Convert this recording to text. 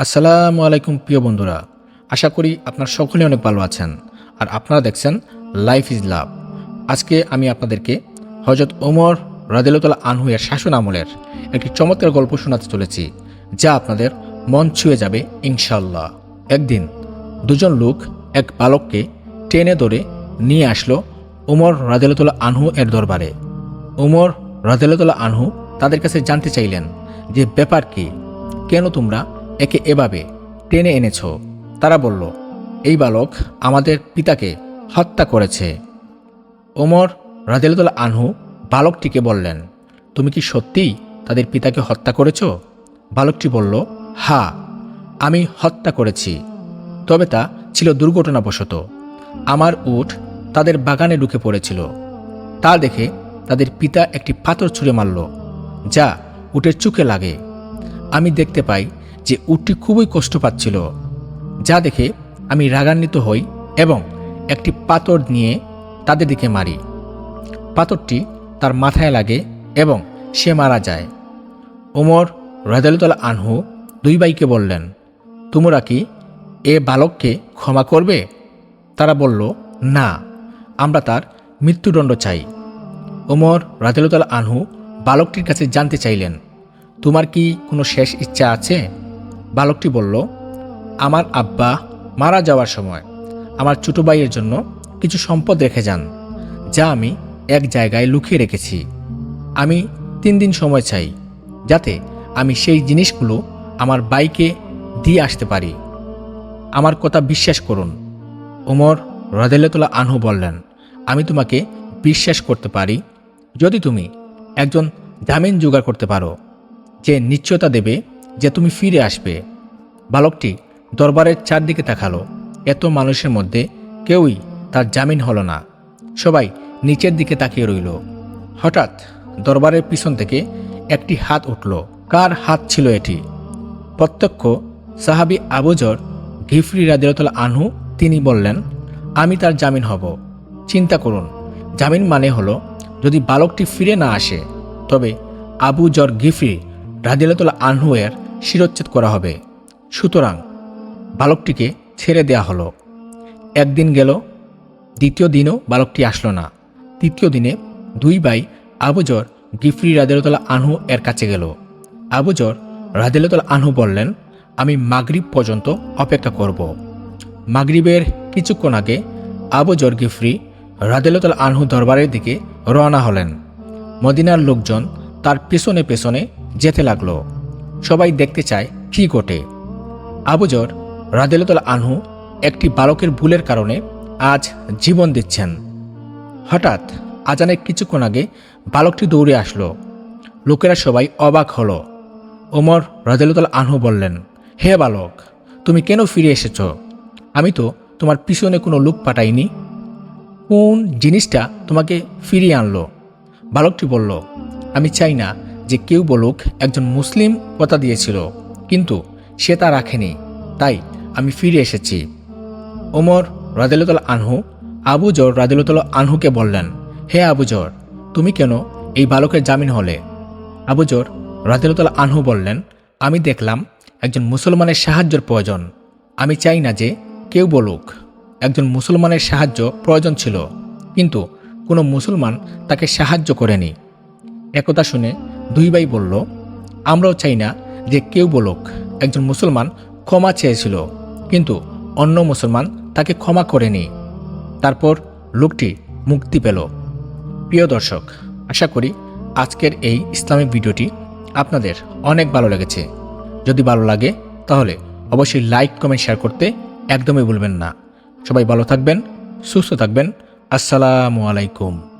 আসসালামু আলাইকুম প্রিয় বন্ধুরা, আশা করি আপনার সকলে অনেক ভালো আছেন আর আপনারা দেখছেন লাইফ ইজ লাভ আজকে আমি আপনাদেরকে হজরত ওমর রাদিলতলা আনহু এর শাসন আমলের একটি চমৎকার গল্প শোনাতে চলেছি, যা আপনাদের মন ছুঁয়ে যাবে ইনশাল্লাহ একদিন দুজন লোক এক বালককে টেনে ধরে নিয়ে আসলো ওমর রাদিলতলা আনহু এর দরবারে। ওমর রাদিলতলা আনহু তাদের কাছে জানতে চাইলেন যে ব্যাপার কি, কেন তোমরা একে এভাবে টেনে এনেছ। তারা বলল, এই বালক আমাদের পিতাকে হত্যা করেছে। ওমর রাজেলুল আনহু বালকটিকে বললেন, তুমি কি সত্যিই তাদের পিতাকে হত্যা করেছ? বালকটি বলল, হা, আমি হত্যা করেছি, তবে তা ছিল দুর্ঘটনাবশত। আমার উট তাদের বাগানে ঢুকে পড়েছিল। তা দেখে তাদের পিতা একটি পাথর ছুঁড়ে মারল, যা উটের চুকে লাগে। আমি দেখতে পাই যে উটটি খুবই কষ্ট পাচ্ছিল, যা দেখে আমি রাগান্বিত হই এবং একটি পাথর নিয়ে তাদের দিকে মারি। পাথরটি তার মাথায় লাগে এবং সে মারা যায়। ওমর রাজালুতলা আনহু দুই ভাইকে বললেন, তোমরা কি এ বালককে ক্ষমা করবে? তারা বলল, না, আমরা তার মৃত্যুদণ্ড চাই। ওমর রাজালুতলা আনহু বালকটির কাছে জানতে চাইলেন, তোমার কি কোনো শেষ ইচ্ছা আছে? বালকটি বলল, আমার আব্বা মারা যাওয়ার সময় আমার ছোট ভাইয়ের জন্য কিছু সম্পদ রেখে যান, যা আমি এক জায়গায় লুকিয়ে রেখেছি। আমি তিন দিন সময় চাই, যাতে আমি সেই জিনিসগুলো আমার বাইকে দিয়ে আসতে পারি। আমার কথা বিশ্বাস করুন। ওমর রাজেলতলা আনহু বললেন, আমি তোমাকে বিশ্বাস করতে পারি, যদি তুমি একজন জামিন জোগাড় করতে পারো। যে নিশ্চয়তা দেবে যে তুমি ফিরে আসবে। বালকটি দরবারের চারদিকে তাকালো। এত মানুষের মধ্যে কেউই তার জামিন হলো না। সবাই নিচের দিকে তাকিয়ে রইল। হঠাৎ দরবারের পিছন থেকে একটি হাত উঠল। কার হাত ছিল এটি? প্রত্যক্ষ সাহাবি আবুজর ঘিফরি রাদিরতলা আনহু তিনি বললেন, আমি তার জামিন হব। চিন্তা করুন। জামিন মানে হলো যদি বালকটি ফিরে না আসে, তবে আবু গিফরি রাদিলতলা আনহু এর শিরোচ্ছেদ করা হবে। সুতরাং বালকটিকে ছেড়ে দেয়া হলো। একদিন গেল, দ্বিতীয় দিনও বালকটি আসলো না। তৃতীয় দিনে দুই ভাই আবুজর গিফরি রাদেলতলা আনহু এর কাছে গেল। আবুজর রাদেলতলা আনহু বললেন, আমি মাগরিব পর্যন্ত অপেক্ষা করব। মাগরিবের কিছুক্ষণ আগে আবুজর গিফরি রাদেলতলা আনহু দরবারের দিকে রওনা হলেন। মদিনার লোকজন তার পেছনে পেছনে যেতে লাগল। সবাই দেখতে চায়, কি ঘটে? আবুজর রাদেলতলা আনহু একটি বালকের ভুলের কারণে আজ জীবন দিচ্ছেন। হঠাৎ আজানের কিছুক্ষণ আগে বালকটি দৌড়ে আসলো। লোকেরা সবাই অবাক হলো। ওমর রাজেলতলা আনহু বললেন, হে বালক, তুমি কেন ফিরে এসেছ? আমি তো তোমার পিছনে কোনো লোক পাঠাইনি। কোন জিনিসটা তোমাকে ফিরিয়ে আনলো? বালকটি বলল, আমি চাই না যে কেউ বলুক, একজন মুসলিম কথা দিয়েছিল, কিন্তু সে তা রাখেনি। তাই আমি ফিরে এসেছি। ওমর রাদিলতল আনহু আবুজর রাদিলতল আনহুকে বললেন, হে আবুজর তুমি কেন এই বালকের জামিন হলে? আবুজর রাদিলতল আনহু বললেন, আমি দেখলাম একজন মুসলমানের সাহায্যের প্রয়োজন। আমি চাই না যে কেউ বলুক, একজন মুসলমানের সাহায্য প্রয়োজন ছিল, কিন্তু কোনো মুসলমান তাকে সাহায্য করেনি। একথা শুনে দুই ভাই বলল, আমরাও চাই না যে কেউ বলুক, একজন মুসলমান ক্ষমা চেয়েছিল, কিন্তু অন্য মুসলমান তাকে ক্ষমা করেনি। তারপর লোকটি মুক্তি পেল। প্রিয় দর্শক, আশা করি আজকের এই ইসলামিক ভিডিওটি আপনাদের অনেক ভালো লেগেছে। যদি ভালো লাগে, তাহলে অবশ্যই লাইক, কমেন্ট, শেয়ার করতে একদমই ভুলবেন না। সবাই ভালো থাকবেন, সুস্থ থাকবেন। আসসালামু আলাইকুম।